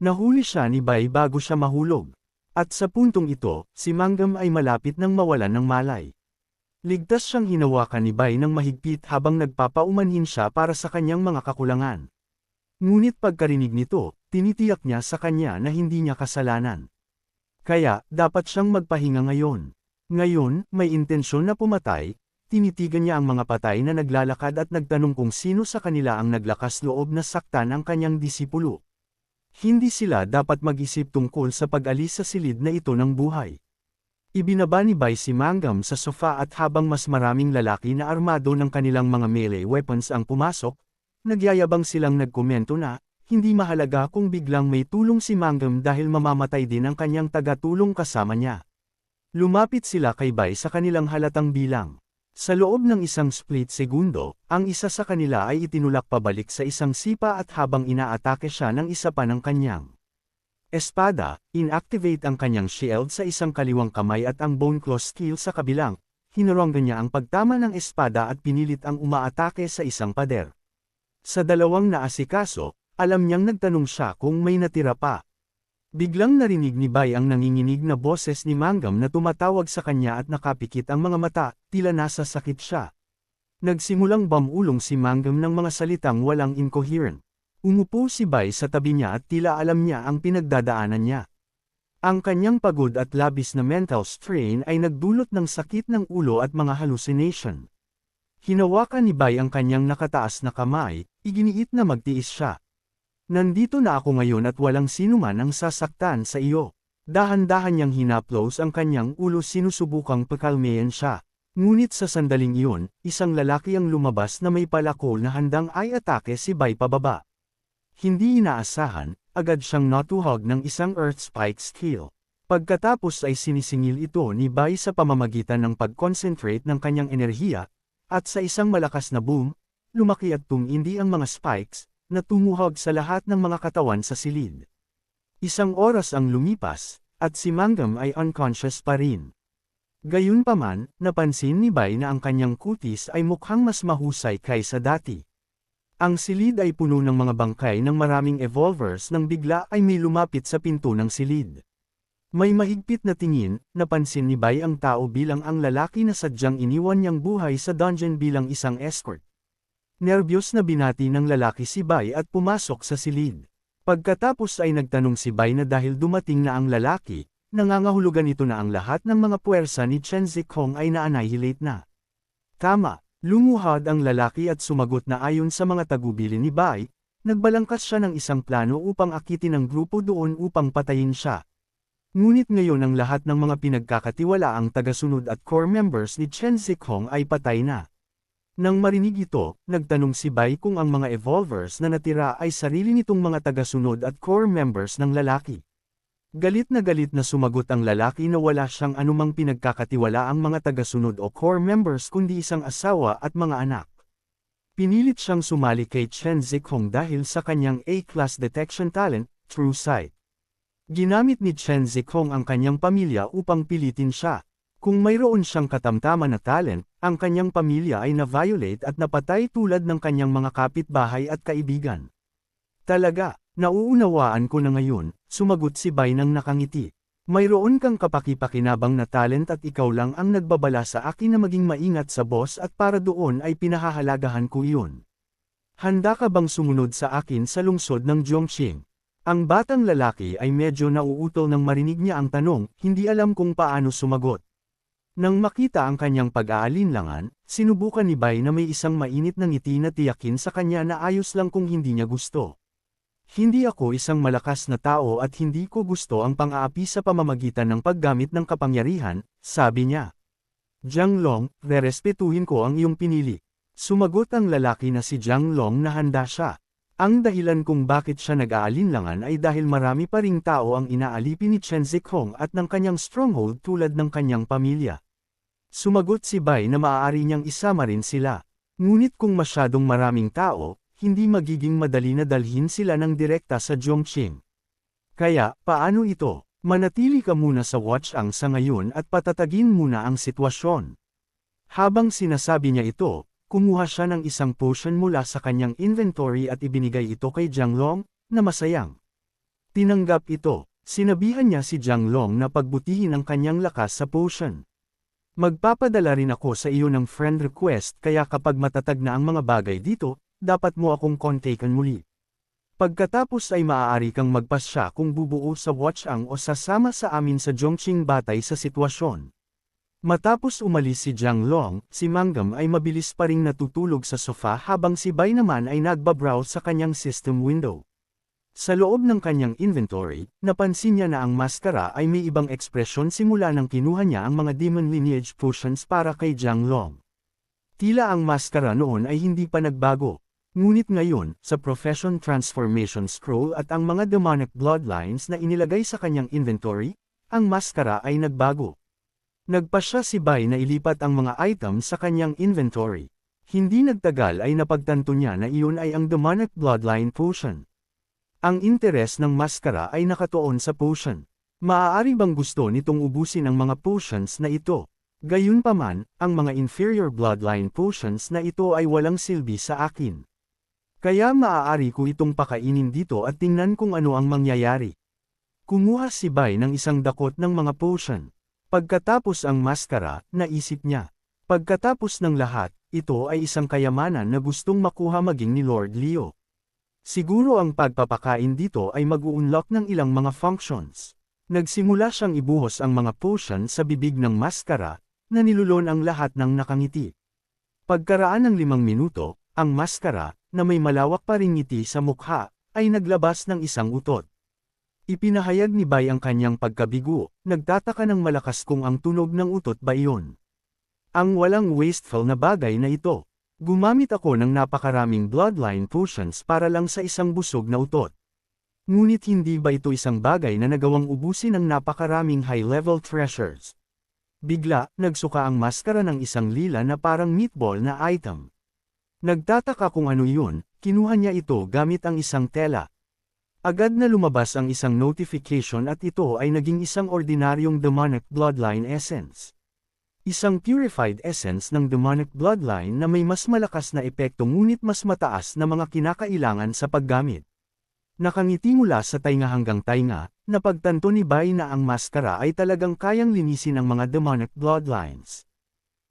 Nahuli siya ni Bai bago siya mahulog. At sa puntong ito, si Mangam ay malapit ng mawalan ng malay. Ligtas siyang hinawakan ni Bai ng mahigpit habang nagpapaumanhin siya para sa kanyang mga kakulangan. Ngunit pagkarinig nito, tinitiyak niya sa kanya na hindi niya kasalanan. Kaya, dapat siyang magpahinga ngayon. Ngayon, may intensyon na pumatay, tinitigan niya ang mga patay na naglalakad at nagtanong kung sino sa kanila ang naglakas loob na saktan ang kanyang disipulo. Hindi sila dapat mag-isip tungkol sa pag-alis sa silid na ito ng buhay. Ibinaba ni Bai si Mangam sa sofa at habang mas maraming lalaki na armado ng kanilang mga melee weapons ang pumasok, nagyayabang silang nagkomento na, hindi mahalaga kung biglang may tulong si Mangam dahil mamamatay din ang kanyang tagatulong kasama niya. Lumapit sila kay Bai sa kanilang halatang bilang. Sa loob ng isang split segundo, ang isa sa kanila ay itinulak pabalik sa isang sipa at habang inaatake siya ng isa pa ng kanyang espada, inactivate ang kanyang shield sa isang kaliwang kamay at ang bone claw skill sa kabilang, hinuronggan niya ang pagtama ng espada at pinilit ang umaatake sa isang pader. Sa dalawang naasikaso, alam niyang nagtanong siya kung may natira pa, Biglang narinig ni Bai ang nanginginig na boses ni Mangam na tumatawag sa kanya at nakapikit ang mga mata, tila nasa sakit siya. Nagsimulang bamulong si Mangam ng mga salitang walang incoherent. Umupo si Bai sa tabi niya at tila alam niya ang pinagdadaanan niya. Ang kanyang pagod at labis na mental strain ay nagdulot ng sakit ng ulo at mga hallucination. Hinawakan ni Bai ang kanyang nakataas na kamay, iginiit na magtiis siya. Nandito na ako ngayon at walang sinuman ang sasaktan sa iyo. Dahan-dahan niyang hinaplos ang kanyang ulo sinusubukang pakalmeyan siya. Ngunit sa sandaling iyon, isang lalaki ang lumabas na may palakol na handang ay atake si Bai pababa. Hindi inaasahan, agad siyang natuhog ng isang earth spike skill. Pagkatapos ay sinisingil ito ni Bai sa pamamagitan ng pag-concentrate ng kanyang enerhiya, at sa isang malakas na boom, lumaki at tumindi ang mga spikes, na tumuhog sa lahat ng mga katawan sa silid. Isang oras ang lumipas, at si Mangam ay unconscious pa rin. Gayunpaman, napansin ni Bai na ang kanyang kutis ay mukhang mas mahusay kaysa dati. Ang silid ay puno ng mga bangkay ng maraming evolvers nang bigla ay may lumapit sa pinto ng silid. May mahigpit na tingin, napansin ni Bai ang tao bilang ang lalaki na sadyang iniwan niyang buhay sa dungeon bilang isang escort. Nerbiyos na binati ng lalaki si Bai at pumasok sa silid. Pagkatapos ay nagtanong si Bai na dahil dumating na ang lalaki, nangangahulugan ito na ang lahat ng mga puwersa ni Chen Zikong ay na-annihilate na. Tama, lumuhad ang lalaki at sumagot na ayon sa mga tagubili ni Bai, nagbalangkas siya ng isang plano upang akitin ang grupo doon upang patayin siya. Ngunit ngayon ang lahat ng mga pinagkakatiwala ang tagasunod at core members ni Chen Zikong ay patay na. Nang marinig ito, nagtanong si Bai kung ang mga evolvers na natira ay sarili nitong mga tagasunod at core members ng lalaki. Galit na galit na sumagot ang lalaki na wala siyang anumang pinagkakatiwala ang mga tagasunod o core members kundi isang asawa at mga anak. Pinilit siyang sumali kay Chen Zikhong dahil sa kanyang A-class detection talent, True Sight. Ginamit ni Chen Zikhong ang kanyang pamilya upang pilitin siya. Kung mayroon siyang katamtaman na talent, ang kanyang pamilya ay na-violate at napatay tulad ng kanyang mga kapitbahay at kaibigan. Talaga, nauunawaan ko na ngayon, sumagot si Bai ng nakangiti. Mayroon kang kapakipakinabang na talent at ikaw lang ang nagbabala sa akin na maging maingat sa boss at para doon ay pinahahalagahan ko iyon. Handa ka bang sumunod sa akin sa lungsod ng Zhongqing? Ang batang lalaki ay medyo nauutol nang marinig niya ang tanong, hindi alam kung paano sumagot. Nang makita ang kanyang pag-aalinlangan, sinubukan ni Bai na may isang mainit na ngiti na tiyakin sa kanya na ayos lang kung hindi niya gusto. Hindi ako isang malakas na tao at hindi ko gusto ang pang-aapi sa pamamagitan ng paggamit ng kapangyarihan, sabi niya. Jiang Long, rerespetuhin ko ang iyong pinili. Sumagot ang lalaki na si Jiang Long na handa siya. Ang dahilan kung bakit siya nag-aalinlangan ay dahil marami pa ring tao ang inaalipin ni Chen Zikhong at ng kanyang stronghold tulad ng kanyang pamilya. Sumagot si Bai na maaari niyang isama rin sila. Ngunit kung masyadong maraming tao, hindi magiging madali na dalhin sila ng direkta sa Zhongqing. Kaya, paano ito? Manatili ka muna sa watch ang sa ngayon at patatagin muna ang sitwasyon. Habang sinasabi niya ito, kumuha siya ng isang potion mula sa kanyang inventory at ibinigay ito kay Jiang Long, na masayang. Tinanggap ito, sinabihan niya si Jiang Long na pagbutihin ang kanyang lakas sa potion. Magpapadala rin ako sa iyo ng friend request kaya kapag matatag na ang mga bagay dito, dapat mo akong kontakan muli. Pagkatapos ay maaari kang magpasya kung bubuo sa Watchang o sasama sa amin sa Zhongqing batay sa sitwasyon. Matapos umalis si Jiang Long, si Mangam ay mabilis pa ring natutulog sa sofa habang si Bai naman ay nagbabrowse sa kanyang system window. Sa loob ng kanyang inventory, napansin niya na ang maskara ay may ibang ekspresyon simula nang kinuha niya ang mga demon lineage potions para kay Jiang Long. Tila ang maskara noon ay hindi pa nagbago. Ngunit ngayon, sa Profession Transformation Scroll at ang mga demonic bloodlines na inilagay sa kanyang inventory, ang maskara ay nagbago. Nagpasya si Bai na ilipat ang mga items sa kanyang inventory. Hindi nagtagal ay napagtanto niya na iyon ay ang demonic bloodline potion. Ang interes ng maskara ay nakatuon sa potion. Maaari bang gusto nitong ubusin ang mga potions na ito? Gayunpaman, ang mga inferior bloodline potions na ito ay walang silbi sa akin. Kaya maaari ko itong pakainin dito at tingnan kung ano ang mangyayari. Kumuha si Bai ng isang dakot ng mga potion. Pagkatapos ang maskara, naisip niya. Pagkatapos ng lahat, ito ay isang kayamanan na gustong makuha maging ni Lord Leo. Siguro ang pagpapakain dito ay mag-uunlock ng ilang mga functions. Nagsimula siyang ibuhos ang mga potion sa bibig ng maskara, na nilulon ang lahat ng nakangiti. Pagkaraan ng limang minuto, ang maskara, na may malawak pa ring ngiti sa mukha, ay naglabas ng isang utot. Ipinahayag ni Bai ang kanyang pagkabigo, nagtataka ng malakas kung ang tunog ng utot ba iyon. Ang walang wasteful na bagay na ito. Gumamit ako ng napakaraming bloodline potions para lang sa isang busog na utot. Ngunit hindi ba ito isang bagay na nagawang ubusin ng napakaraming high-level treasures? Bigla, nagsuka ang maskara ng isang lila na parang meatball na item. Nagtataka kung ano yun, kinuha niya ito gamit ang isang tela, Agad na lumabas ang isang notification at ito ay naging isang ordinaryong demonic bloodline essence. Isang purified essence ng demonic bloodline na may mas malakas na epekto ngunit mas mataas na mga kinakailangan sa paggamit. Nakangiti mula sa tainga hanggang tainga, napagtanto ni Bai na ang maskara ay talagang kayang linisin ang mga demonic bloodlines.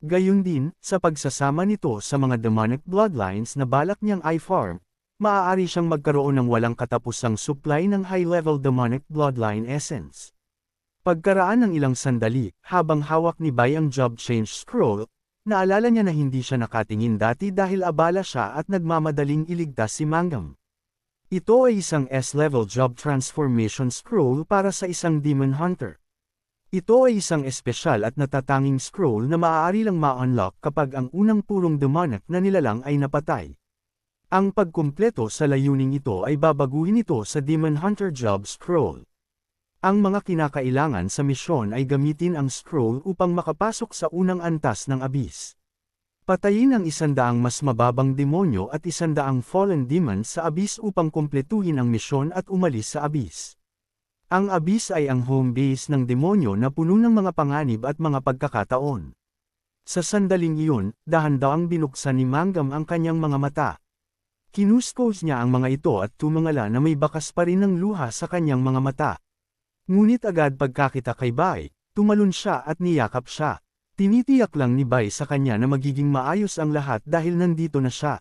Gayun din, sa pagsasama nito sa mga demonic bloodlines na balak niyang i-farm, maaari siyang magkaroon ng walang katapusang supply ng high-level demonic bloodline essence. Pagkaraan ng ilang sandali, habang hawak ni Bai ang job change scroll, naalala niya na hindi siya nakatingin dati dahil abala siya at nagmamadaling iligtas si Mangam. Ito ay isang S-level job transformation scroll para sa isang demon hunter. Ito ay isang espesyal at natatanging scroll na maaari lang ma-unlock kapag ang unang purong demonic na nilalang ay napatay. Ang pagkumpleto sa layuning ito ay babaguhin ito sa Demon Hunter Job Scroll. Ang mga kinakailangan sa misyon ay gamitin ang scroll upang makapasok sa unang antas ng abis. Patayin ang isandaang mas mababang demonyo at isandaang fallen demons sa abis upang kumpletuhin ang misyon at umalis sa abis. Ang abis ay ang home base ng demonyo na puno ng mga panganib at mga pagkakataon. Sa sandaling iyon, dahan-daang binuksan ni Mangam ang kanyang mga mata. Kinuskos niya ang mga ito at tumangala na may bakas pa rin ng luha sa kanyang mga mata. Ngunit agad pagkakita kay Bai, tumalon siya at niyakap siya. Tinitiyak lang ni Bai sa kanya na magiging maayos ang lahat dahil nandito na siya.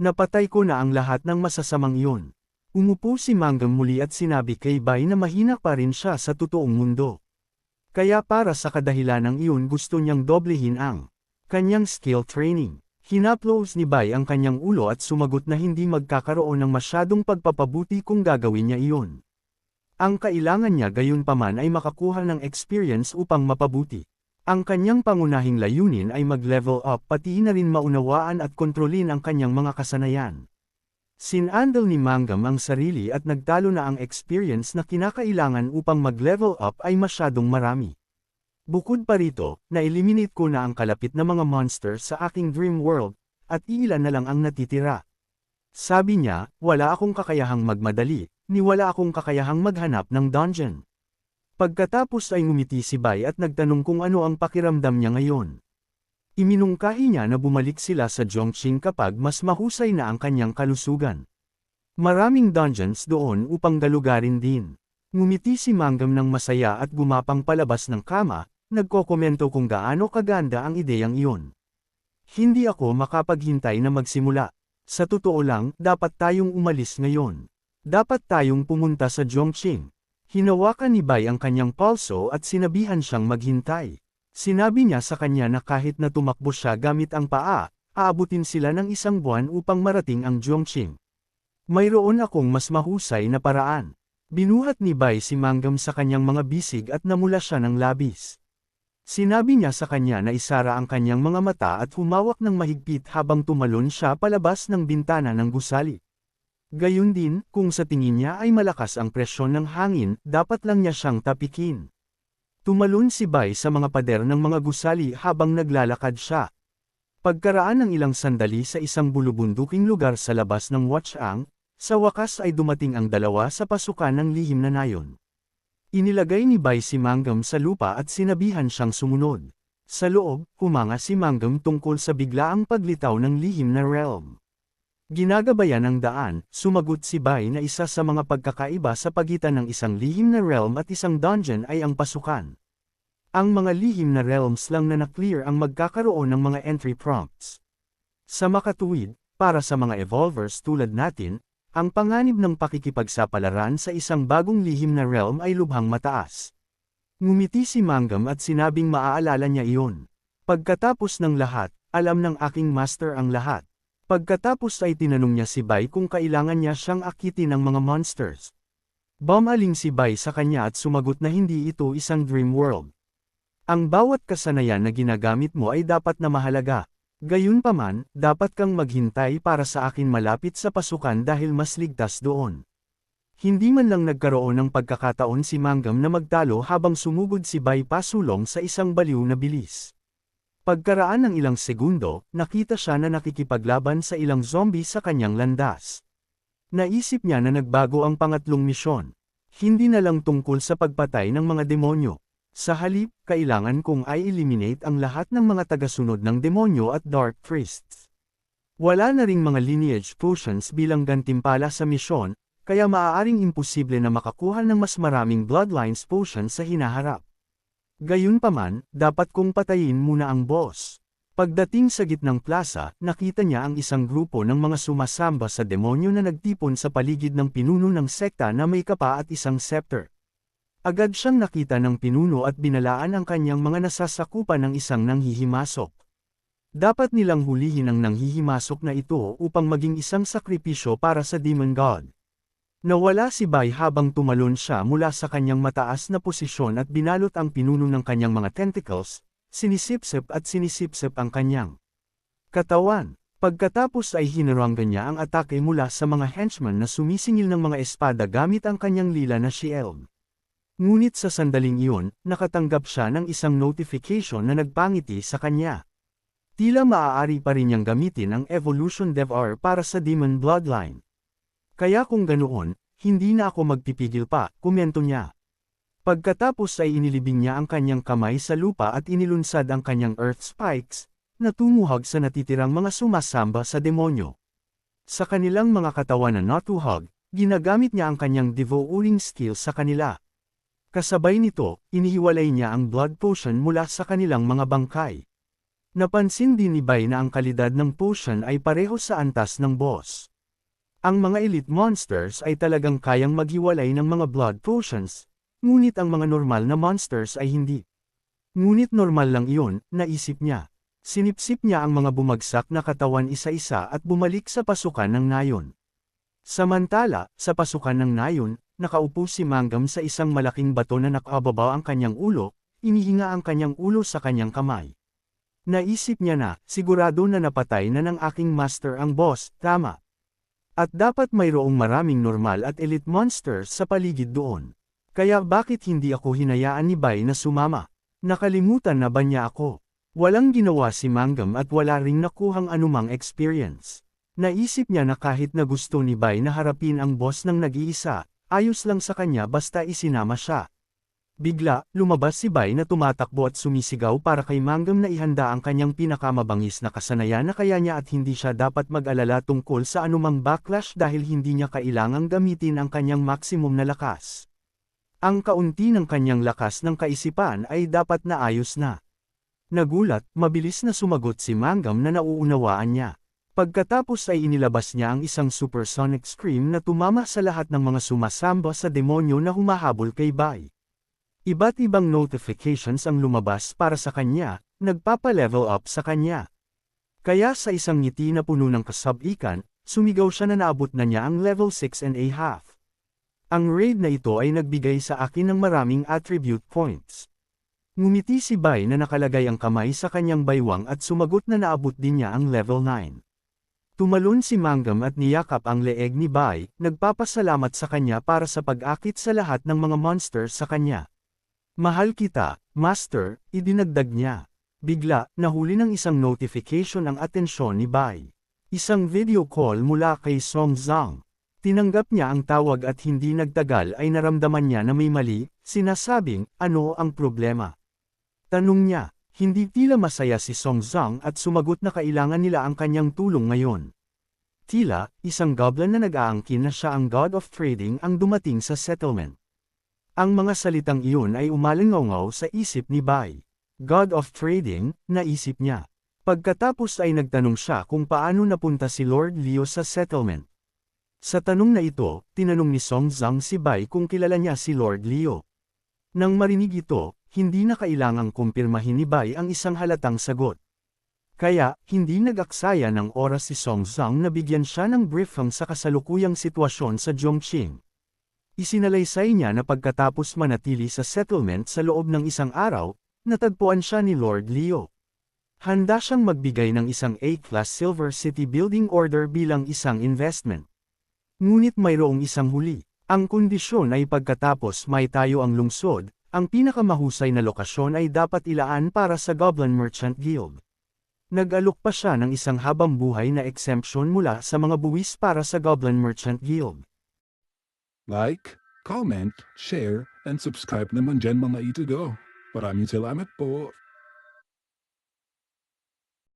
Napatay ko na ang lahat ng masasamang iyon. Umupo si Mangam muli at sinabi kay Bai na mahina pa rin siya sa totoong mundo. Kaya para sa kadahilanang iyon gusto niyang doblehin ang kanyang skill training. Hinaplos ni Bai ang kanyang ulo at sumagot na hindi magkakaroon ng masyadong pagpapabuti kung gagawin niya iyon. Ang kailangan niya gayon paman ay makakuha ng experience upang mapabuti. Ang kanyang pangunahing layunin ay mag-level up pati na rin maunawaan at kontrolin ang kanyang mga kasanayan. Sinandal ni Mangam ang sarili at nagtalo na ang experience na kinakailangan upang mag-level up ay masyadong marami. Bukod pa rito, na-eliminate ko na ang kalapit na mga monster sa aking dream world, at ilan na lang ang natitira. Sabi niya, wala akong kakayahang magmadali, ni wala akong kakayahang maghanap ng dungeon. Pagkatapos ay ngumiti si Bai at nagtanong kung ano ang pakiramdam niya ngayon. Iminungkahi niya na bumalik sila sa Zhongqing kapag mas mahusay na ang kanyang kalusugan. Maraming dungeons doon upang galugarin din. Ngumiti si Mangam ng masaya at gumapang palabas ng kama, nagkokomento kung gaano kaganda ang ideyang iyon. Hindi ako makapaghintay na magsimula. Sa totoo lang, dapat tayong umalis ngayon. Dapat tayong pumunta sa Zhongqing. Hinawakan ni Bai ang kanyang palso at sinabihan siyang maghintay. Sinabi niya sa kanya na kahit na tumakbo siya gamit ang paa, aabutin sila ng isang buwan upang marating ang Zhongqing. Mayroon akong mas mahusay na paraan. Binuhat ni Bai si Mangam sa kanyang mga bisig at namula siya ng labis. Sinabi niya sa kanya na isara ang kanyang mga mata at humawak ng mahigpit habang tumalon siya palabas ng bintana ng gusali. Gayun din, kung sa tingin niya ay malakas ang presyon ng hangin, dapat lang niya siyang tapikin. Tumalon si Bai sa mga pader ng mga gusali habang naglalakad siya. Pagkaraan ng ilang sandali sa isang bulubunduking lugar sa labas ng Watchang, sa wakas ay dumating ang dalawa sa pasukan ng lihim na nayon. Inilagay ni Bai si Mangam sa lupa at sinabihan siyang sumunod. Sa loob, humanga si Mangam tungkol sa biglaang paglitaw ng lihim na realm. Ginagabayan ng daan, sumagot si Bai na isa sa mga pagkakaiba sa pagitan ng isang lihim na realm at isang dungeon ay ang pasukan. Ang mga lihim na realms lang na na-clear ang magkakaroon ng mga entry prompts. Sa makatuwid, para sa mga evolvers tulad natin, ang panganib ng pakikipagsapalaran sa isang bagong lihim na realm ay lubhang mataas. Ngumiti si Mangam at sinabing maaalala niya iyon. Pagkatapos ng lahat, alam ng aking master ang lahat. Pagkatapos ay tinanong niya si Bai kung kailangan niya siyang akitin ng mga monsters. Bumaling si Bai sa kanya at sumagot na hindi ito isang dream world. Ang bawat kasanayan na ginagamit mo ay dapat na mahalaga, Gayunpaman, dapat kang maghintay para sa akin malapit sa pasukan dahil mas ligtas doon. Hindi man lang nagkaroon ng pagkakataon si Mangam na magtalo habang sumugod si Bai pasulong sa isang baliw na bilis. Pagkaraan ng ilang segundo, nakita siya na nakikipaglaban sa ilang zombie sa kanyang landas. Naisip niya na nagbago ang pangatlong misyon. Hindi na lang tungkol sa pagpatay ng mga demonyo. Sa halip, kailangan kong i-eliminate ang lahat ng mga tagasunod ng demonyo at dark priests. Wala na ring mga lineage potions bilang gantimpala sa misyon, kaya maaaring imposible na makakuha ng mas maraming bloodlines potions sa hinaharap. Gayunpaman, dapat kong patayin muna ang boss. Pagdating sa gitnang plaza, nakita niya ang isang grupo ng mga sumasamba sa demonyo na nagtipon sa paligid ng pinuno ng sekta na may kapa at isang scepter. Agad siyang nakita ng pinuno at binalaan ang kanyang mga nasasakupan ng isang nanghihimasok. Dapat nilang hulihin ang nanghihimasok na ito upang maging isang sakripisyo para sa Demon God. Nawala si Bai habang tumalon siya mula sa kanyang mataas na posisyon at binalot ang pinuno ng kanyang mga tentacles, sinisipsip at sinisipsip ang kanyang katawan. Pagkatapos ay hinaranggan niya ang atake mula sa mga henchmen na sumisingil ng mga espada gamit ang kanyang lila na shield. Ngunit sa sandaling iyon, nakatanggap siya ng isang notification na nagpangiti sa kanya. Tila maaari pa rin niyang gamitin ang Evolution DevR para sa Demon Bloodline. Kaya kung ganoon, hindi na ako magpipigil pa, komento niya. Pagkatapos ay inilibing niya ang kanyang kamay sa lupa at inilunsad ang kanyang Earth Spikes, na tumuhag sa natitirang mga sumasamba sa demonyo. Sa kanilang mga katawan na natuhag, ginagamit niya ang kanyang devouring skill sa kanila. Kasabay nito, inihiwalay niya ang blood potion mula sa kanilang mga bangkay. Napansin din ni Bai na ang kalidad ng potion ay pareho sa antas ng boss. Ang mga elite monsters ay talagang kayang maghiwalay ng mga blood potions, ngunit ang mga normal na monsters ay hindi. Ngunit normal lang iyon, naisip niya. Sinipsip niya ang mga bumagsak na katawan isa-isa at bumalik sa pasukan ng nayon. Samantala, sa pasukan ng nayon, nakaupo si Mangam sa isang malaking bato na nakababa ang kanyang ulo, inihinga ang kanyang ulo sa kanyang kamay. Naisip niya na, sigurado na napatay na ng aking master ang boss, tama. At dapat mayroong maraming normal at elite monsters sa paligid doon. Kaya bakit hindi ako hinayaan ni Bai na sumama? Nakalimutan na ba niya ako? Walang ginawa si Mangam at wala ring nakuhang anumang experience. Naisip niya na kahit na gusto ni Bai na harapin ang boss ng nag-iisa, Ayos lang sa kanya basta isinama siya. Bigla, lumabas si Bai na tumatakbo at sumisigaw para kay Mangam na ihanda ang kanyang pinakamabangis na kasanayan na kaya niya at hindi siya dapat mag-alala tungkol sa anumang backlash dahil hindi niya kailangang gamitin ang kanyang maximum na lakas. Ang kaunti ng kanyang lakas ng kaisipan ay dapat na ayos na. Nagulat, mabilis na sumagot si Mangam na nauunawaan niya. Pagkatapos ay inilabas niya ang isang supersonic scream na tumama sa lahat ng mga sumasamba sa demonyo na humahabol kay Bai. Iba't ibang notifications ang lumabas para sa kanya, nagpapa-level up sa kanya. Kaya sa isang ngiti na puno ng kasabikan, sumigaw siya na naabot na niya ang level 6 and a half. Ang raid na ito ay nagbigay sa akin ng maraming attribute points. Ngumiti si Bai na nakalagay ang kamay sa kanyang baywang at sumagot na naabot din niya ang level 9. Tumalon si Mangam at niyakap ang leeg ni Bai, nagpapasalamat sa kanya para sa pag-akit sa lahat ng mga monster sa kanya. Mahal kita, Master, idinagdag niya. Bigla, nahuli ng isang notification ang atensyon ni Bai. Isang video call mula kay Song Zhang. Tinanggap niya ang tawag at hindi nagtagal ay naramdaman niya na may mali, sinasabing, ano ang problema? Tanong niya, hindi tila masaya si Song Zhang at sumagot na kailangan nila ang kanyang tulong ngayon. Tila, isang goblin na nag-aangkin na siya ang God of Trading ang dumating sa settlement. Ang mga salitang iyon ay umalingaw sa isip ni Bai. God of Trading, naisip niya. Pagkatapos ay nagtanong siya kung paano napunta si Lord Leo sa settlement. Sa tanong na ito, tinanong ni Song Zhang si Bai kung kilala niya si Lord Leo. Nang marinig ito, hindi na kailangang kumpirmahin ni Bai ang isang halatang sagot. Kaya, hindi nag-aksaya ng oras si Song Zhang na bigyan siya ng briefing sa kasalukuyang sitwasyon sa Zhongqing. Isinalaysay niya na pagkatapos manatili sa settlement sa loob ng isang araw, natagpuan siya ni Lord Leo. Handa siyang magbigay ng isang A-class Silver City Building Order bilang isang investment. Ngunit mayroong isang huli. Ang kondisyon ay pagkatapos may tayo ang lungsod, ang pinakamahusay na lokasyon ay dapat ilaan para sa Goblin Merchant Guild. Nag-alok pa siya ng isang habang buhay na exemption mula sa mga buwis para sa Goblin Merchant Guild. Like, comment, share, and subscribe naman dyan mga ito do. Maraming salamat po.